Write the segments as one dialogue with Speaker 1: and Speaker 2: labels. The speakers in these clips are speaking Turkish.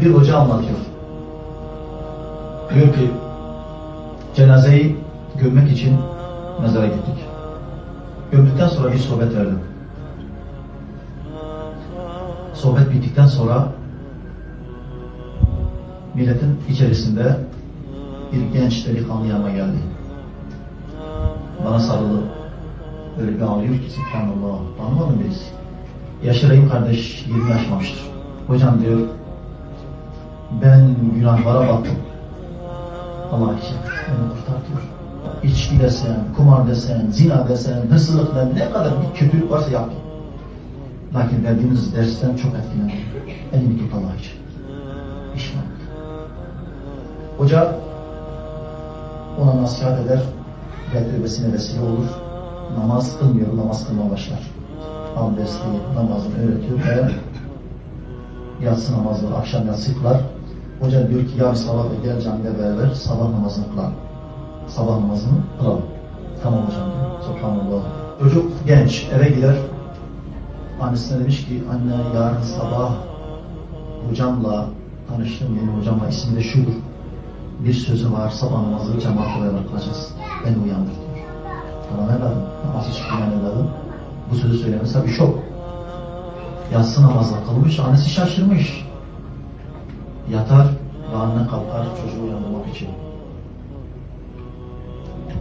Speaker 1: bir hoca anlatıyor. Diyor ki cenazeyi gömmek için mezara gittik. Gömdükten sonra bir sohbet verdim. Sohbet bittikten sonra milletin içerisinde bir genç delikanlı yanıma geldi. Bana sarıldı. Öyle bir ağlıyor ki subhanallah. Tanımadım birisi. Yaşarayım kardeş 20 yaşmamıştır. Hocam diyor ben günahlara battım. Allah için beni kurtar diyor. İçki desen, kumar desen, zina desen, hırsızlık desen, ne kadar bir kötülük varsa yaptım. Lakin verdiğimiz dersten çok etkilendim. Elini tut Allah için. Pişman. Hoca ona nasihat eder ve tövbesine vesile olur. Namaz kılmıyor, namaz kılmaya başlar. Abdestli, namazını öğretiyor ve yatsı namazı, akşam yatsı kılar. Hoca diyor ki yarın sabah gel camide beraber sabah namazını kılalım. Sabah namazını kılalım. Tamam hocam diyor. Subhanallah. Çocuk genç eve gider. Annesine demiş ki anne yarın sabah hocamla tanıştım. Benim hocamla ismi de şudur. Bir sözü var sabah namazı cemaatle beraber kılacağız. Beni uyandır diyor. Tamam evladım. Namazı çıkmayan evladım. Bu sözü söylemesi tabii şok. Yatsı namazla kılmış. Annesi şaşırmış. Yatar ve anne kalkar çocuğu uyandırmak için.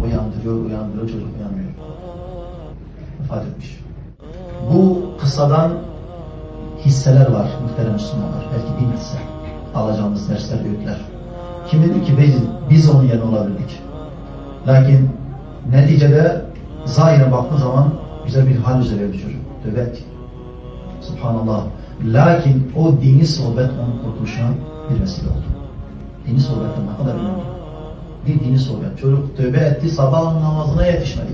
Speaker 1: Uyandırıyor, uyandırıyor, çocuk uyanmıyor. Vefat etmiş. Bu kıssadan hisseler var muhterem Müslümanlar. Belki bin hisse. Alacağımız dersler, öğütler. Kim dedi ki biz, biz onun yerine olabilirdik. Lakin neticede zahire baktığı zaman güzel bir hal üzere bir çocuk. Subhanallah. Lakin o dini sohbet onun kurtuluşuna bir vesile oldu. Dini sohbet ne kadar önemli. Bir dini sohbet. Çocuk tövbe etti, sabah namazına yetişmedi.